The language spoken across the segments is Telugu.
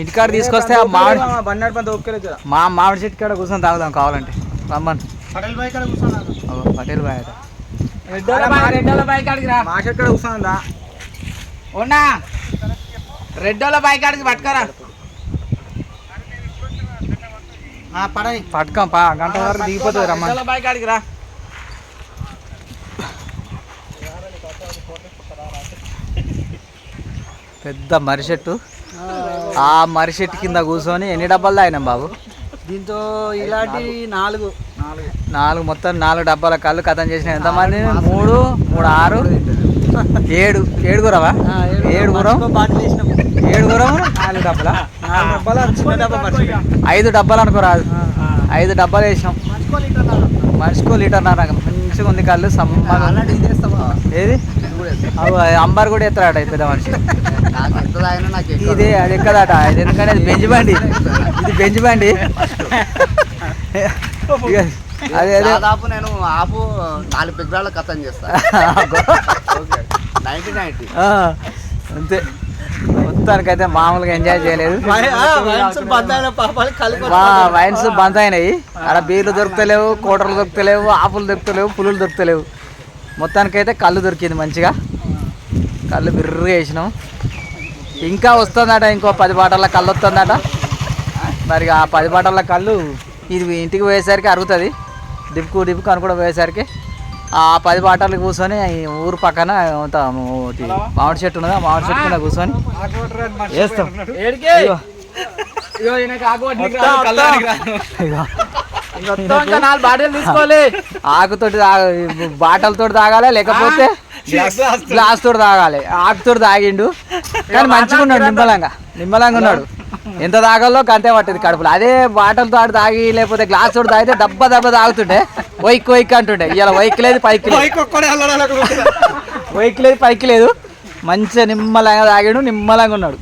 ఇంటికాడ తీసుకొస్తే ఆ మామిడి మా మామిడి చెట్టు కాడ కూర్చొని తాగుదాం కావాలంటే. రమ్మని. పటేల్ బాయ్ కాడ అగో, పటేల్ బాయ్ రెడ్డోల కాడికి రా. మా చెట్టు కాడ కూర్చున్నా ఉన్నా. రెడ్డోల బాయ్ కాడికి పట్టుకోరా. పడని పట్టుకోం పా. గంట వరకు దిగిపోతుంది రమ్మని. రెడ్డోల బాయ్ కాడికి రా. పెద్ద మర్రి చెట్టు. ఆ మర్రి చెట్టు కింద కూర్చొని ఎన్ని డబ్బాలు తాగినాం బాబు? దీంతో ఇలాంటి నాలుగు. నాలుగు మొత్తం నాలుగు డబ్బాల కళ్ళు కథం చేసిన ఎంతమంది? మూడు మూడు ఆరు ఏడు. ఏడుగురవా ఏడుగురం ఏడుగురం నాలుగు డబ్బాల? నాలుగు డబ్బాలు చిన్న డబ్బా ఐదు డబ్బాలు అనుకోరాదు ఐదు డబ్బాలు వేసినాం. మనిషికో లీటర్ నారాక మంచిగా ఉంది కళ్ళు వేస్తావా ఏది? అంబార్ కూడా ఎత్తాడట ఈ పెద్ద మనిషి. ఇది అది ఎక్కదట ఇది ఎందుకంటే అది బెంజ్ బండి. ఇది బెంజ్ బండి. అదే అదే. దాదాపు నేను ఆపు నాలుగు పెగ్రాల కథం చేస్తా. Ninety ninety. అంతే. మొత్తానికైతే మామూలుగా ఎంజాయ్ చేయలేదు. వైన్స్ బంద్ అయినాయి ఆడ బీర్లు దొరుకుతలేవు కోటర్లు దొరుకుతలేవు ఆపులు దొరుకుతలేవు పులులు దొరుకుతలేవు. మొత్తానికైతే కళ్ళు దొరికింది మంచిగా. కళ్ళు బిర్రుగా వేసినాం. ఇంకా వస్తుందట ఇంకో పది బాటల కళ్ళు వస్తుందట. మరి ఆ పది బాటల కళ్ళు ఇది ఇంటికి పోయేసరికి అరుగుతుంది. డిప్కు డిప్కు అని కూడా పోయేసరికి ఆ పది బాటలు కూర్చొని ఊరు పక్కన మామిడి చెట్టు ఉన్నది మామిడి చెట్టు కింద కూర్చొని వేస్తాం నాలుగు బాటిల్ తీసుకోవాలి. ఆకుతోటి బాటలతోటి తాగాలి లేకపోతే గ్లాస్ తోటి తాగాలి. ఆకుతోటి తాగిండు. కానీ మంచిగా ఉన్నాడు నిమ్మలంగా. నిమ్మలంగా ఉన్నాడు. ఎంత తాగాలో అంతే పట్టేది కడుపులో. అదే బాటలతో ఆడి తాగి లేకపోతే గ్లాస్ తోటి తాగితే దెబ్బ దెబ్బ తాగుతుండే. వైక్ వైక్ అంటుండే. ఇలా వైక్ లేదు పైకి లేదు. వైక్ లేదు పైకి లేదు. మంచిగా నిమ్మలంగా తాగాడు నిమ్మలంగా ఉన్నాడు.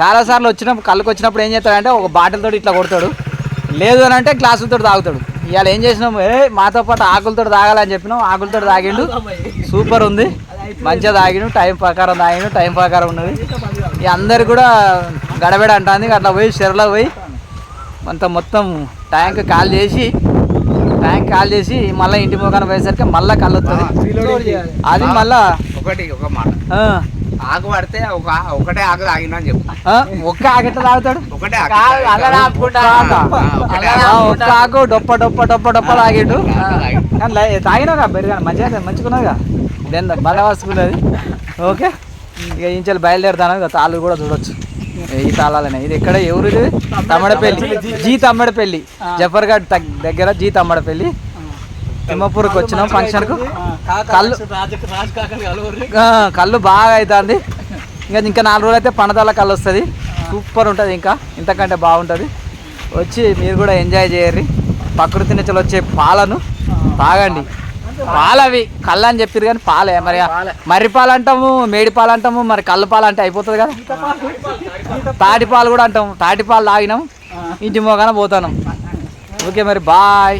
చాలాసార్లు వచ్చినప్పుడు కళ్ళకి వచ్చినప్పుడు ఏం చేస్తాడంటే ఒక బాటిల్తో ఇట్లా కొడతాడు. లేదు అని అంటే గ్లాసులతో తాగుతాడు. ఇవాళ ఏం చేసినాం? ఏ మాతో పాటు ఆకులతో తాగాలని చెప్పినాం. ఆకులతో తాగిండు. సూపర్ ఉంది. మంచిగా తాగిండు. టైం ప్రకారం తాగిండు. టైం ప్రకారం ఉన్నది. ఇక అందరు కూడా గడబెడ అంటుంది. అట్లా పోయి చెరలో పోయి అంత మొత్తం ట్యాంక్ కాల్ చేసి ట్యాంక్ కాల్ చేసి మళ్ళీ ఇంటి ముఖాన పోయేసరికి మళ్ళీ కళ్ళు వస్తుంది అది మళ్ళా ఒకటి ఒక మాట. ఆకు పడితే ఒక ఒకటే ఆకు తాగినా అని చెప్పు ఒక్క ఆకెట్లా తాగుతాడు? ఒకటే ఆకు ఒక్క ఆకు. డొప్ప డొప్ప డొప్ప డొప్ప తాగిండు. తాగినావుగా బెరిగా మంచిగా మంచుకున్నావుగా? దెన్ బల వస్తున్నది ఓకే. ఇక ఇంచెల్ బయలుదేరుతాను. ఇక తాళ్ళు కూడా చూడొచ్చు. ఈ తాళాలనే. ఇది ఎక్కడ? ఎవరు ఇది తమ్మడపల్లి. జీ తమ్మడపల్లి. తగ్- దగ్గర జీ తమ్మడపల్లి. తిమ్మపూర్కి వచ్చినాం ఫంక్షన్కు. కళ్ళు కళ్ళు బాగా అవుతుంది. ఇంకా ఇంకా నాలుగు రోజులు అయితే పండదాల కళ్ళు వస్తుంది. సూపర్ ఉంటుంది ఇంకా. ఇంతకంటే బాగుంటుంది. వచ్చి మీరు కూడా ఎంజాయ్ చేయర్రి. ప్రకృతి నుంచి వచ్చే పాలను తాగండి. పాలవి. కళ్ళు అని చెప్పారు కానీ పాలే. మరి మర్రి పాలు అంటాము మేడి పాలు అంటాము మరి కళ్ళు పాలు అంటే అయిపోతుంది కదా. తాటి పాలు కూడా అంటాము. తాటి పాలు తాగినాం ఇంటి మోగాన పోతాను. ఓకే మరి బాయ్.